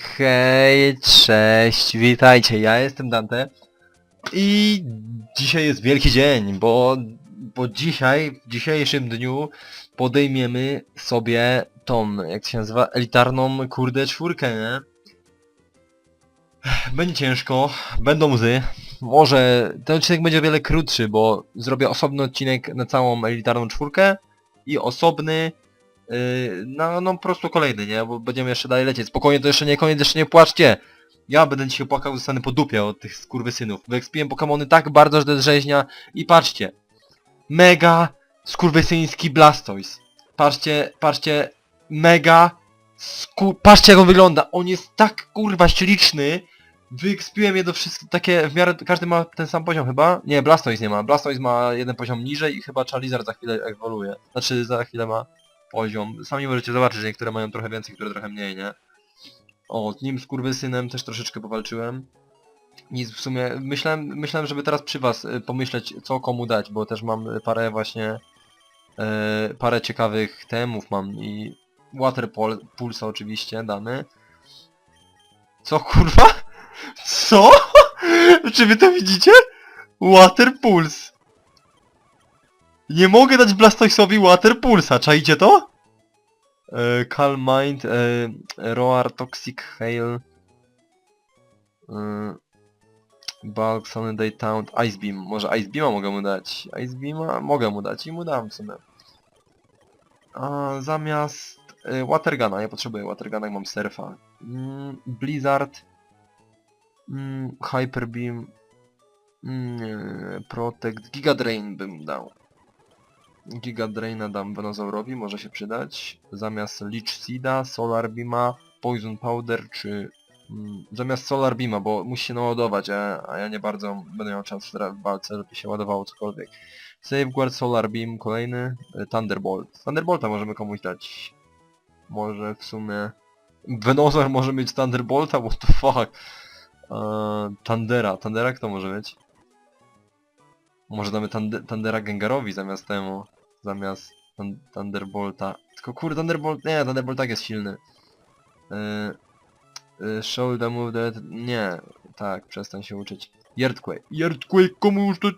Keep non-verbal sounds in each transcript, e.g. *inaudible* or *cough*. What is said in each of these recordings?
Hej, cześć, witajcie, ja jestem Dante i dzisiaj jest wielki dzień, bo, bo dzisiaj, w dzisiejszym dniu podejmiemy sobie tą, jak się nazywa, elitarną kurde czwórkę, nie? Będzie ciężko, będą łzy, może ten odcinek będzie o wiele krótszy, bo zrobię osobny odcinek na całą elitarną czwórkę i osobny no, no po prostu kolejny, nie? Bo będziemy jeszcze dalej lecieć. Spokojnie, to jeszcze nie koniec, jeszcze nie płaczcie! Ja będę dzisiaj płakał, zostanę po dupie od tych skurwysynów. Wyekspiłem Pokemony tak bardzo, że to jest rzeźnia. I patrzcie! Mega skurwysyński Blastoise. Patrzcie, patrzcie, mega sku... Patrzcie jak on wygląda! On jest tak kurwa śliczny! Wyekspiłem je do wszystkich, takie w miarę, każdy ma ten sam poziom chyba? Nie, Blastoise nie ma. Blastoise ma jeden poziom niżej i chyba Charizard za chwilę ewoluuje. Znaczy za chwilę ma poziom. Sami możecie zobaczyć, że niektóre mają trochę więcej, które trochę mniej, nie? O, z nim skurwysynem też troszeczkę powalczyłem. Nic w sumie, myślałem, myślałem, żeby teraz przy was y, pomyśleć, co komu dać, bo też mam parę właśnie, e, parę ciekawych temów mam i Water Pul- Pulsa oczywiście damy. Co kurwa? *laughs* Co? Czy wy to widzicie? Water Pulse. Nie mogę dać Blastoise'owi Water Pulsa, czajcie to? E, Calm Mind, e, Roar, Toxic Hail, e, Bulk, Sunny Day Taunt, Ice Beam. Może Ice Beama mogę mu dać. Ice Beama mogę mu dać i mu dam w sumie. A zamiast e, Watergana, nie potrzebuję Watergana, jak mam Surfa. Mm, Blizzard, mm, Hyper Beam, mm, Protect, Giga Drain bym dał. Giga Draina dam Venozaurowi, może się przydać. Zamiast Leech Seeda, Solar Beama, Poison Powder czy... Mm, zamiast Solar Beama, bo musi się naładować, a, a ja nie bardzo będę miał czas w walce, żeby się ładowało cokolwiek. Safeguard, Solar Beam, kolejny. e, Thunderbolt. Thunderbolta możemy komuś dać. Może w sumie... Venusaur może mieć Thunderbolta? What the fuck? Eee, Thundera. Thundera kto może mieć? Może damy Thundera Gengarowi zamiast temu. Zamiast Thun- Thunderbolta. Tylko kurde, Thunderbolt... Nie, Thunderbolt tak jest silny. Yy, yy, show the move that... Nie. Tak, przestań się uczyć. Earthquake. Earthquake komu już to...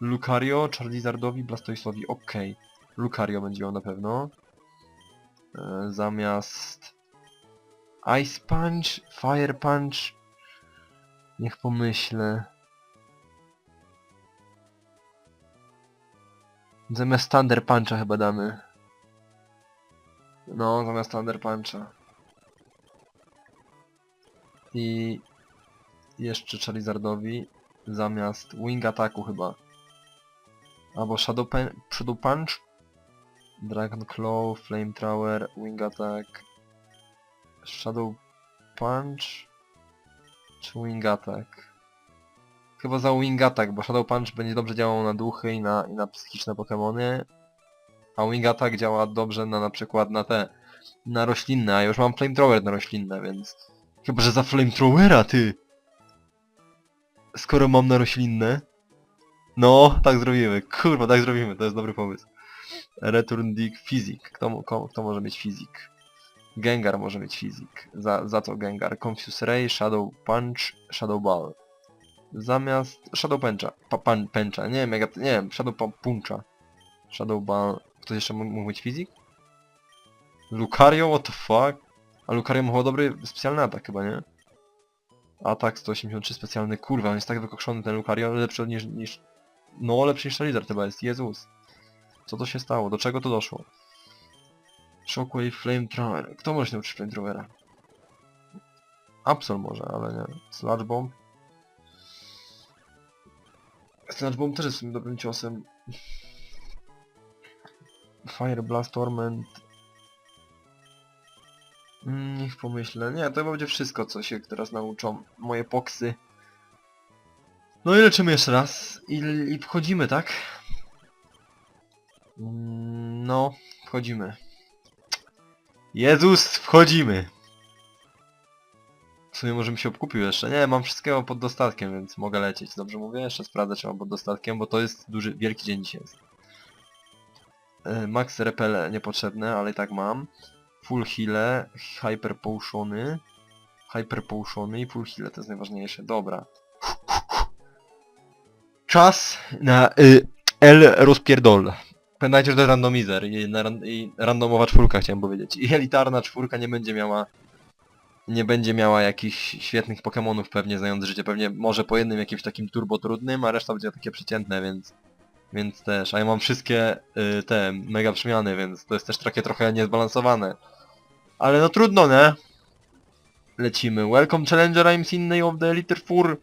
Lucario, Charizardowi, Blastoise'owi. Okej. Lucario będzie miał na pewno. Yy, zamiast... Ice Punch, Fire Punch... Niech pomyślę. Zamiast Thunder Puncha chyba damy. No, zamiast Thunder Puncha. I jeszcze Charizardowi zamiast Wing Attacku chyba. Albo Shadow, Pen Shadow Punch? Dragon Claw, Flamethrower, Wing Attack, Shadow Punch czy Wing Attack? Chyba za Wing Attack, bo Shadow Punch będzie dobrze działał na duchy i na, i na psychiczne Pokemony. A Wing Attack działa dobrze na na przykład na te, na roślinne, a już mam Flamethrower na roślinne, więc... Chyba, że za Flamethrowera, ty! Skoro mam na roślinne... No, tak zrobimy. Kurwa, tak zrobimy, to jest dobry pomysł. Return Dig Physic. Kto, kto, kto może mieć Physic? Gengar może mieć Physic. Za, za co Gengar? Confuse Ray, Shadow Punch, Shadow Ball. Zamiast Shadow Puncha. Pa, pan, Puncha. Nie wiem, jak, ja- nie wiem, Shadow Puncha. Shadow Ball. Ktoś jeszcze mógł mieć Physic? Lucario? What the fuck? A Lucario ma dobry specjalny atak chyba, nie? Atak 183 specjalny. Kurwa, on jest tak wykokszony ten Lucario, lepszy niż, niż... No, lepszy niż Charizard chyba jest. Jezus. Co to się stało? Do czego to doszło? Shockwave Flamethrower. Kto może się nauczyć Flamethrowera? Absol może, ale nie. Sludge Bomb. Sludge Bomb też jest sumie dobrym ciosem. Fire Blast Torment. Mm, Niech pomyślę. Nie, to będzie wszystko, co się teraz nauczą. Moje poksy. No i leczymy jeszcze raz. I, i wchodzimy, tak? Mm, No, wchodzimy. Jezus, wchodzimy! Sumie może mi się obkupił jeszcze. Nie, mam wszystkiego pod dostatkiem, więc mogę lecieć. Dobrze mówię? Jeszcze sprawdzę, czy mam pod dostatkiem, bo to jest duży, wielki dzień dzisiaj jest. Max Repele niepotrzebne, ale i tak mam. Full heale, Hyper Potiony, Hyper Potion i full heal, to jest najważniejsze. Dobra. Czas na y, L rozpierdol. Pamiętajcie, że to randomizer i, na, i randomowa czwórka chciałem powiedzieć. I elitarna czwórka nie będzie miała nie będzie miała jakichś świetnych Pokemonów pewnie znając życie. Pewnie może po jednym jakimś takim turbo trudnym, a reszta będzie takie przeciętne, więc więc też. A ja mam wszystkie y, te mega przemiany, więc to jest też takie trochę niezbalansowane. Ale no trudno, nie? Lecimy. Welcome Challenger, I'm Sydney of the Elite Four.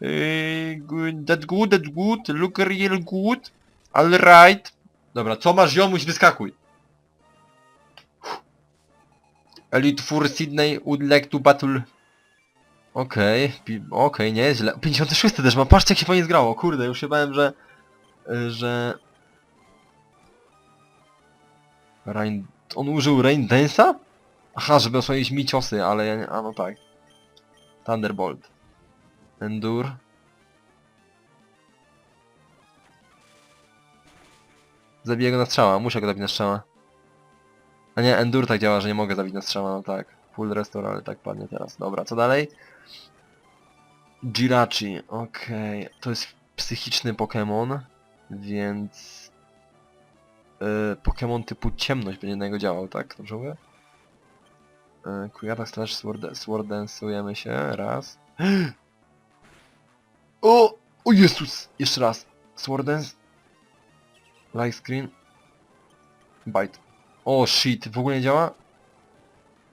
Yy, that good, that good, look real good. Alright. Dobra, co masz ziomuś, wyskakuj. Elite Four Sydney would like to battle. Okej, pi- okej, nie jest źle. 56 też mam, patrzcie jak się fajnie zgrało, kurde, już się bałem, że... y, że... Rain... On użył Rain Dance'a? Aha, żeby osłonić mi ciosy, ale ja nie... A no tak. Thunderbolt. Endure. Zabiję go na strzała, muszę go zabić na strzała. A nie, Endure tak działa, że nie mogę zabić na strzała, no tak. Full restore, ale tak padnie teraz. Dobra, co dalej? Jirachi, okej. To jest psychiczny Pokémon, więc... Yy, Pokémon typu ciemność będzie na niego działał, tak? Dobrze mówię? Yy, Kujata slash sword, sword dance'ujemy się, raz. *gasps* O! O Jezus! Jeszcze raz. Sword dance. Light screen. Bite. O shit, w ogóle nie działa?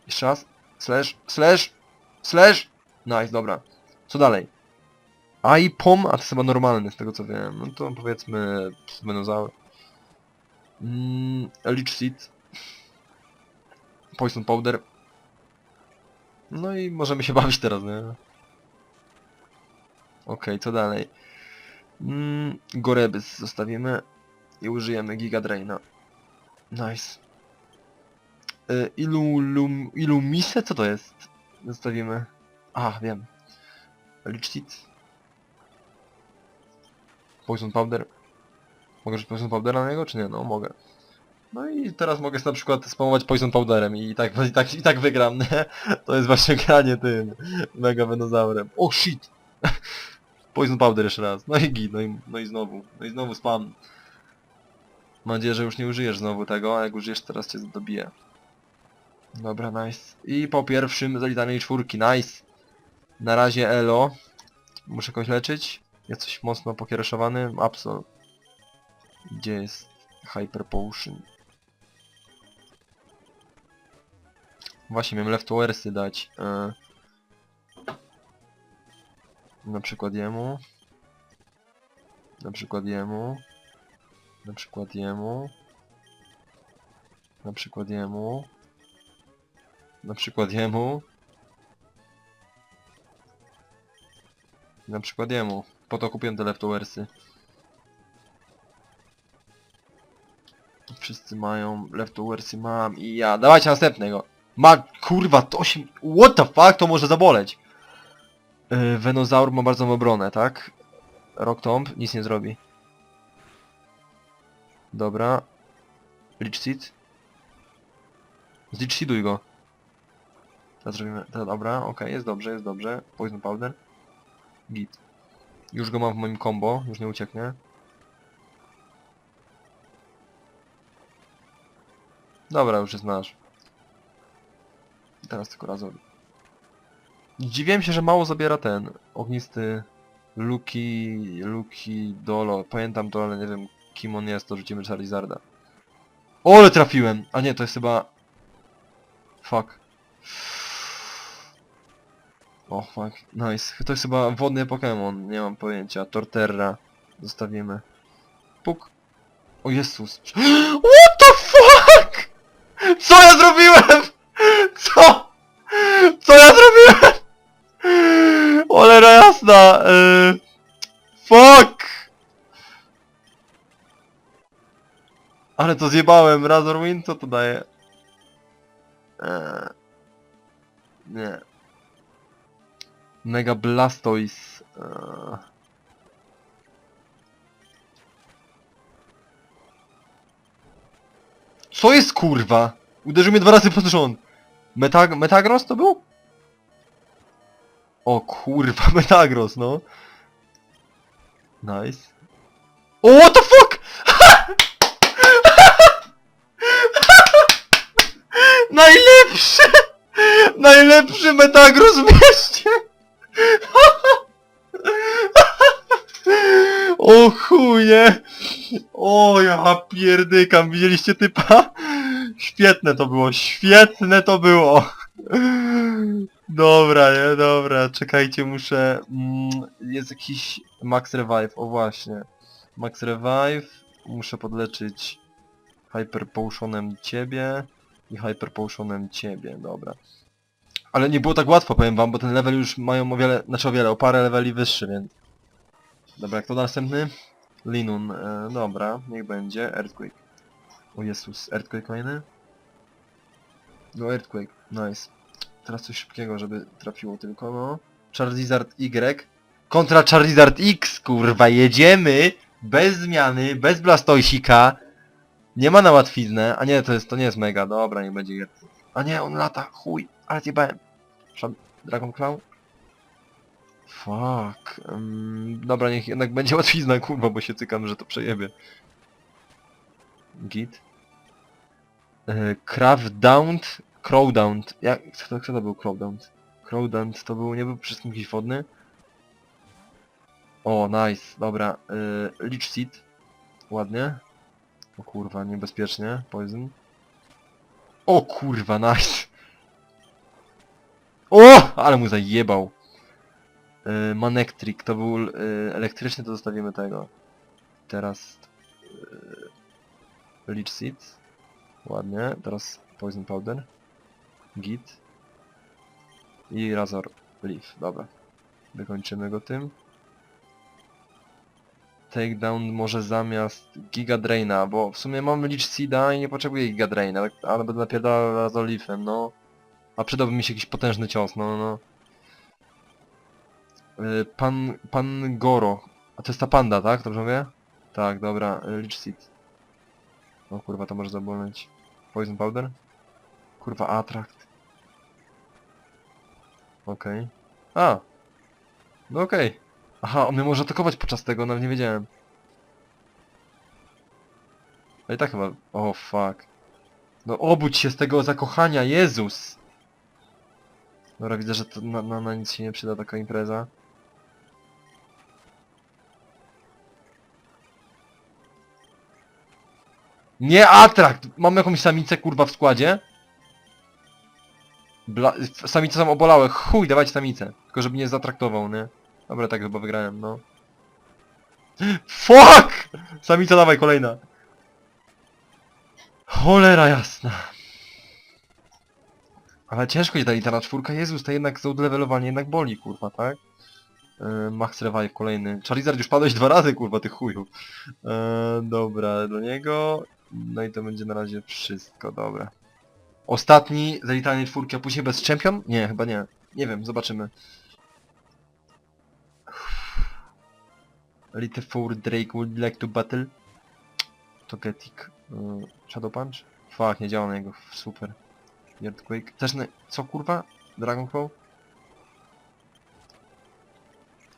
Jeszcze raz. Slash, slash, slash. Nice, dobra. Co dalej? iPom, a to chyba normalny z tego co wiem. No to powiedzmy Spinozaur. Mm, Leech Seed. Poison Powder. No i możemy się bawić teraz, nie? Okej, co dalej? Mm, Gorebys zostawimy i użyjemy Giga Draina. Nice. Y, ilu? Co to jest? Zostawimy. A, wiem. Seed. Poison Powder. Mogę rzucić Poison Powdera na niego, czy nie? No, mogę. No i teraz mogę na przykład spamować Poison Powderem i tak, i tak, i tak wygram, nie? To jest właśnie *laughs* granie tym Mega Venozaurem. O shit! *laughs* Poison Powder jeszcze raz. No i git, no i, no i znowu. No i znowu spam. Mam nadzieję, że już nie użyjesz znowu tego, a jak użyjesz teraz cię dobiję. Dobra, nice. I po pierwszym z elitarnej czwórki, nice. Na razie elo. Muszę kogoś leczyć. Jest coś mocno pokiereszowany. Absol. Gdzie jest Hyper Potion? Właśnie, miałem leftowersy dać. E... Na przykład jemu. Na przykład jemu. Na przykład jemu. Na przykład jemu. Na przykład jemu. Na przykład jemu. Po to kupiłem te leftowersy. Wszyscy mają, leftowersy mam i ja. Dawajcie następnego. Ma, kurwa, to 8... What the fuck, to może zaboleć. Yy, Venozaur ma bardzo obronę, tak? Rock Tomb nic nie zrobi. Dobra. Leech Seed. Zleech Seeduj go. Teraz to, dobra, okej, jest dobrze, jest dobrze. Poison Powder. Git. Już go mam w moim combo, już nie ucieknie. Dobra, już jest nasz. Teraz tylko razowy. Dziwiłem się, że mało zabiera ten ognisty Luki, Luki Dolo. Pamiętam to, ale nie wiem kim on jest, to rzucimy Charizarda. O, ale trafiłem! A nie, to jest chyba... Fuck. O, fuck. Nice. To jest chyba wodny Pokémon, nie mam pojęcia. Torterra. Zostawimy. Puk. O Jezus. *gasps* What the fuck? Co ja zrobiłem? *laughs* Co? Co ja zrobiłem? *laughs* Cholera jasna. Yy... Fuck! Ale to zjebałem. Razor Wind, co to daje? Eee... Nie. Mega Blastoise. Eee... Co jest kurwa? Uderzył mnie dwa razy pod rząd. Metag Metagross to był? O kurwa, *laughs* Metagros, no. Nice. O, what the fuck? *laughs* Najlepszy! *laughs* Najlepszy Metagros w mieście! O chuje! O ja pierdykam, widzieliście typa? Świetne to było, świetne to było! Dobra, nie, dobra, czekajcie, muszę... Mm, jest jakiś Max Revive, o właśnie. Max Revive, muszę podleczyć Hyper Potionem ciebie i Hyper Potionem ciebie, dobra. Ale nie było tak łatwo, powiem wam, bo ten level już mają o wiele, znaczy o wiele, o parę leveli wyższy, więc... Dobra, jak to następny? Linun, e, dobra, niech będzie, Earthquake. O Jezus, Earthquake kolejny? No Earthquake, nice. Teraz coś szybkiego, żeby trafiło tylko, no. Charizard Y. Kontra Charizard X, kurwa, jedziemy! Bez zmiany, bez Blastoisika. Nie ma na łatwiznę. A nie, to jest, to nie jest mega, dobra, nie będzie gier. A nie, on lata, chuj, ale zjebałem. Szab... Dragon Claw? Fuck. Um, dobra, niech jednak będzie *laughs* łatwizna, kurwa, bo się cykam, że to przejebie. Git. E, Craftdownt, Crowdownt. Jak, kto, to- kto to był Crowdownt? Crowdownt to był, nie był wszystkim jakiś wodny? O, nice, dobra. E, Leech Seed. Ładnie. O kurwa, niebezpiecznie. Poison. O kurwa, nice. O! Ale mu zajebał. Yy, Manectric to był yy, elektryczny, to zostawimy tego. Teraz yy, Leech Seed. Ładnie. Teraz Poison Powder. Git. I Razor Leaf. Dobra. Wykończymy go tym. Takedown może zamiast Giga Draina, bo w sumie mam Leech Seeda i nie potrzebuję Giga Draina, tak- ale będę napierdalał Razor Leafem, no. A przydałby mi się jakiś potężny cios, no, no. Y, Pan, pan Goro. A to jest ta panda, tak? Dobrze mówię? Tak, dobra. y, Leech Seed. O kurwa, to może zaboleć. Poison Powder? Kurwa, Attract. Okej. A! No okej. Aha, on mnie może atakować podczas tego, nawet nie wiedziałem. No i tak chyba... O, fuck. No obudź się z tego zakochania, Jezus! Dobra, widzę, że to na, na, na nic się nie przyda taka impreza. Nie atrakt! Mam jakąś samicę kurwa w składzie? Bla... Samice są obolałe, chuj, dawajcie samicę. Tylko żeby nie zatraktował, nie? Dobra, tak chyba wygrałem, no. Fuck! Samica dawaj, kolejna. Cholera jasna. Ale ciężko jest ta litera czwórka, Jezus, to jednak za odlevelowanie jednak boli, kurwa, tak? Yy, Max Revive kolejny. Charizard już padłeś dwa razy, kurwa, tych chujów. Yy, dobra, do niego. No i to będzie na razie wszystko, dobra. Ostatni za literalnie czwórki, a później bez champion? Nie, chyba nie. Nie wiem, zobaczymy. Elite 4 Drake would like to battle. Togetic. Yy, Shadow Punch? Fuck, nie działa na niego. Super. Earthquake. Też. Co kurwa? Dragon Claw?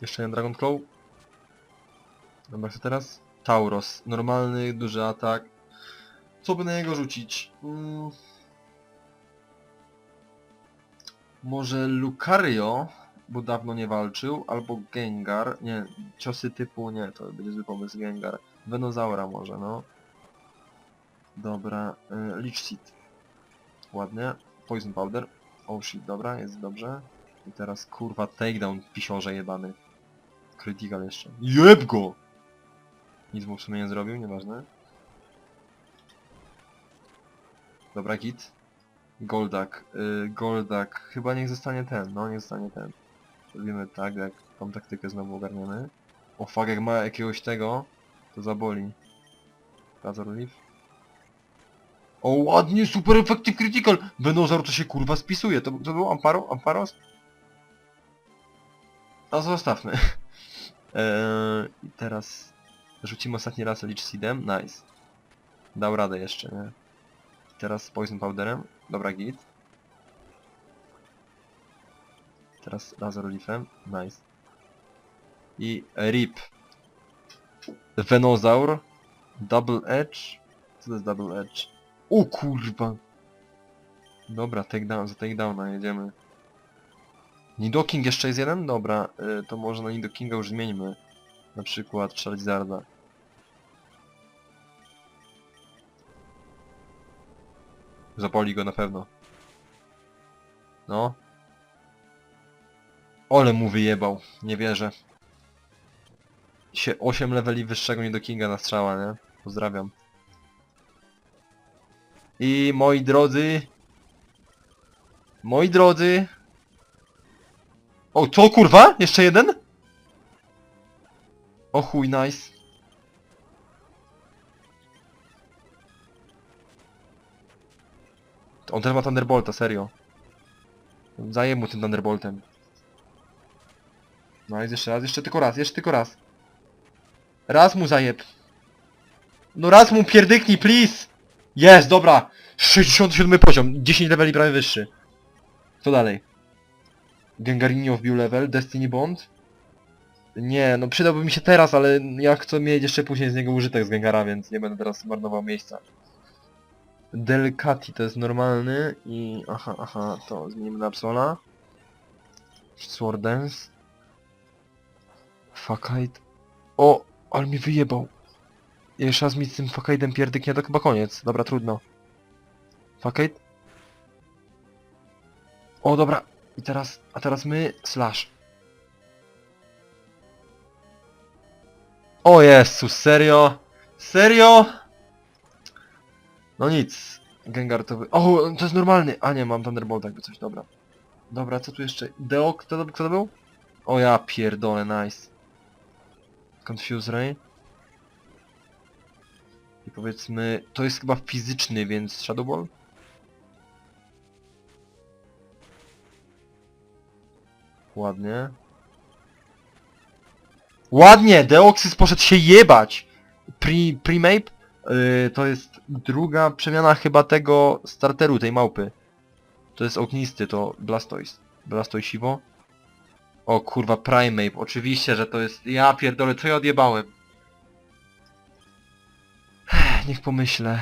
Jeszcze jeden Dragon Claw. Dobra, co teraz? Tauros. Normalny, duży atak. Co by na niego rzucić? Mm. Może Lucario, bo dawno nie walczył, albo Gengar. Nie, ciosy typu nie, to będzie zły pomysł Gengar. Venozaura może, no. Dobra, y, Leech Seed. Ładnie. Poison Powder. Oh shit, dobra, jest dobrze. I teraz kurwa takedown pisiorze jebany. Critical jeszcze. Jeb go! Nic mu w sumie nie zrobił, nieważne. Dobra, git. Goldak. Y, Goldak. Chyba niech zostanie ten, no niech zostanie ten. Robimy tak, jak tą taktykę znowu ogarniemy. O fuck, jak ma jakiegoś tego, to zaboli. Razor Leaf. O ładnie, super efekty critical! Venozaur to się kurwa spisuje, to, to był Amparo? Amparos? No zostawmy. Eee, *laughs* I teraz rzucimy ostatni raz Leech Seedem, nice. Dał radę jeszcze, nie? Teraz Poison Powderem, dobra git. teraz Razor Leafem. Nice. I Rip. Venozaur. Double Edge. Co to jest Double Edge? O kurwa! Dobra, takedown, za takedowna jedziemy. Nidoking jeszcze jest jeden? Dobra, y, to może na Nidokinga już zmieńmy. Na przykład Charizarda. Zapoli go na pewno. No. Ole mu wyjebał, nie wierzę. Sie 8 leveli wyższego Nidokinga na strzała, nie? Pozdrawiam. I moi drodzy... Moi drodzy... O, to kurwa? Jeszcze jeden? O chuj, nice. On też ma Thunderbolta, serio. Zaję mu tym Thunderboltem. No jest jeszcze raz, jeszcze tylko raz, jeszcze tylko raz. Raz mu zajeb. No raz mu pierdyknij, please! Jest, dobra! 67 poziom, 10 leveli prawie wyższy. Co dalej? Gengarinio wbił level, Destiny Bond. Nie, no przydałby mi się teraz, ale ja chcę mieć jeszcze później z niego użytek z Gengara, więc nie będę teraz marnował miejsca. Delcati to jest normalny i... Aha, aha, to zmienimy na Absola. Sword Dance. O, ale mi wyjebał. Jeszcze raz mi z tym Fuckite'em pierdyknie, to chyba koniec. Dobra, trudno. Fuckite. O, dobra. I teraz, a teraz my, slash. O Jezus, serio? Serio? No nic. Gengar to wy... O, to jest normalny! A nie, mam Thunderbolt jakby coś, dobra. Dobra, co tu jeszcze? Deo, kto to, kto to był? O ja pierdolę, nice. Confuse Ray. Powiedzmy, to jest chyba fizyczny, więc Shadow Ball? Ładnie. Ładnie! Deoxys poszedł się jebać! Pre, Premap yy, to jest druga przemiana chyba tego starteru, tej małpy. To jest ognisty, to Blastoise. Blastoisivo. O kurwa, Primeape. Oczywiście, że to jest... Ja pierdolę, co ja odjebałem? Niech pomyślę.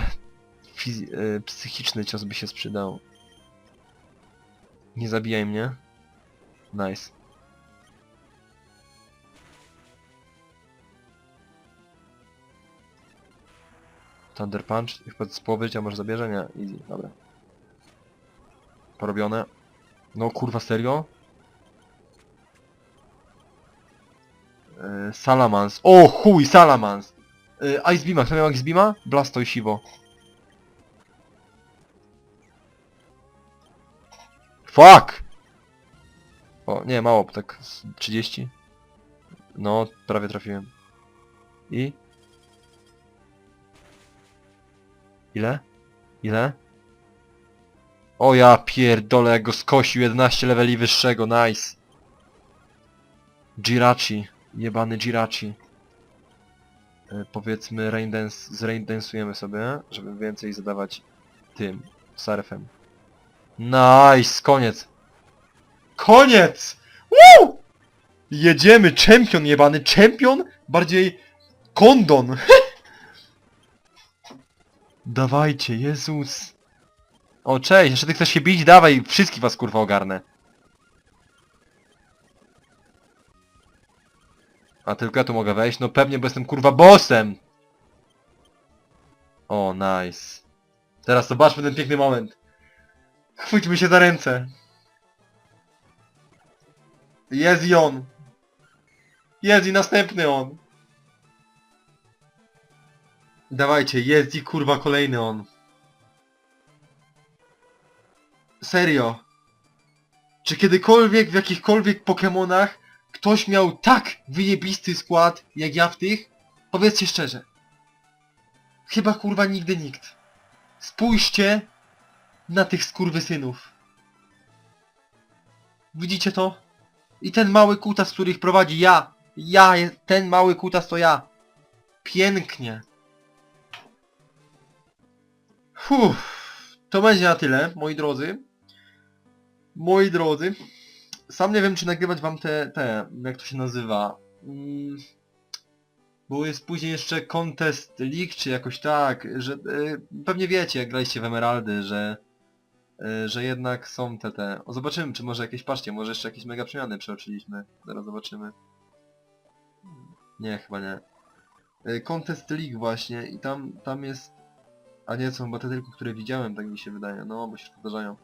Fiz... Yy, psychiczny cios by się sprzydał. Nie zabijaj mnie. Nice. Thunder Punch, chyba z połowy życia może zabierze? Nie, easy, dobra. Porobione. No kurwa, serio? Yy, Salamans. O chuj, Salamans! Yy, Ice Beama, kto miał Ice Beama? Blastoisivo. Fuck! O, nie, mało, tak z 30. No, prawie trafiłem. I? Ile? Ile? O ja pierdolę, jak go skosił, 11 leveli wyższego, nice. Jirachi, jebany Jirachi. E, powiedzmy, rain dance, zraindansujemy sobie, żeby więcej zadawać tym, surfem. Nice, koniec. Koniec! Woo! Jedziemy, czempion jebany, czempion? Bardziej kondon. *laughs* Dawajcie, Jezus. O, cześć, jeszcze ty chcesz się bić? Dawaj, wszystkich was kurwa ogarnę. A tylko ja tu mogę wejść? No pewnie, bo jestem kurwa bossem! O, nice. Teraz zobaczmy ten piękny moment. *laughs* Chwyćmy się za ręce. Jest i on. Jest i następny on. Dawajcie, jest i kurwa kolejny on. Serio. Czy kiedykolwiek w jakichkolwiek Pokemonach ktoś miał tak wyjebisty skład jak ja w tych? Powiedzcie szczerze. Chyba kurwa nigdy nikt. Spójrzcie na tych skurwysynów. Widzicie to? I ten mały kutas, który ich prowadzi, ja. Ja, ten mały kutas to ja. Pięknie. Fuh, to będzie na tyle, moi drodzy. Moi drodzy, sam nie wiem czy nagrywać wam te, te, jak to się nazywa. Mm, bo jest później jeszcze Contest League, czy jakoś tak, że y, pewnie wiecie, jak graliście w Emeraldy, że y, że jednak są te te... O, zobaczymy, czy może jakieś, patrzcie, może jeszcze jakieś mega przemiany przeoczyliśmy. Zaraz zobaczymy. Nie, chyba nie. Y, Contest League właśnie i tam, tam jest... A nie, są chyba te tylko, które widziałem, tak mi się wydaje. No, bo się powtarzają.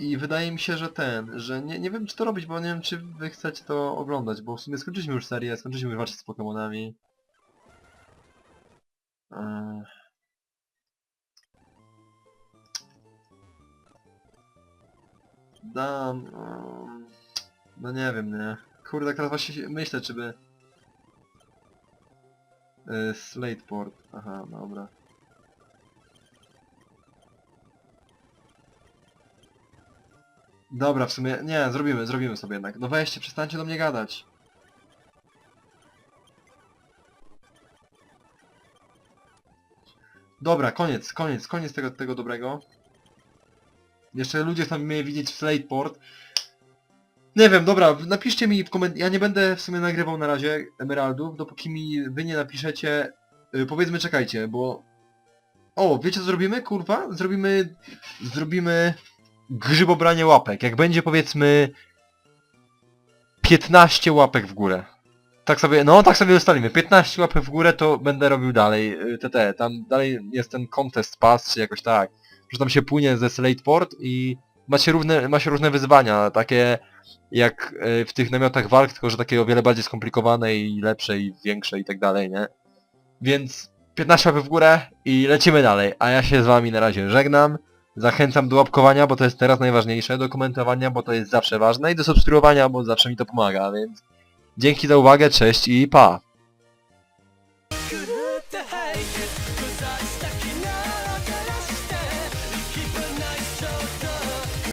I wydaje mi się, że ten, że nie, nie wiem czy to robić, bo nie wiem czy wy chcecie to oglądać, bo w sumie skończyliśmy już serię, skończyliśmy już walczyć z Pokemonami. Dam... em, No nie wiem, nie. Kurde, tak teraz właśnie myślę, czy by... Yy, Slateport. Aha, dobra. Dobra, w sumie... Nie, zrobimy, zrobimy sobie jednak. No weźcie, przestańcie do mnie gadać. Dobra, koniec, koniec, koniec tego, tego dobrego. Jeszcze ludzie tam mnie widzieć w Slateport. Nie wiem, dobra, napiszcie mi w komentarzu. Ja nie będę w sumie nagrywał na razie Emeraldów, dopóki mi wy nie napiszecie. y, powiedzmy, czekajcie, bo... O, wiecie co zrobimy, kurwa? Zrobimy... Zrobimy... Grzybobranie łapek. Jak będzie powiedzmy... 15 łapek w górę. Tak sobie, no tak sobie ustalimy. 15 łapek w górę to będę robił dalej. y, te, tam dalej jest ten contest pass, czy jakoś tak. Że tam się płynie ze Slateport i macie różne, macie różne wyzwania, takie jak y, w tych namiotach walk, tylko że takie o wiele bardziej skomplikowane i lepsze i większe i tak dalej, nie? Więc 15 łapek w górę i lecimy dalej, a ja się z wami na razie żegnam. Zachęcam do łapkowania, bo to jest teraz najważniejsze, do komentowania, bo to jest zawsze ważne i do subskrybowania, bo zawsze mi to pomaga, więc dzięki za uwagę, cześć i pa!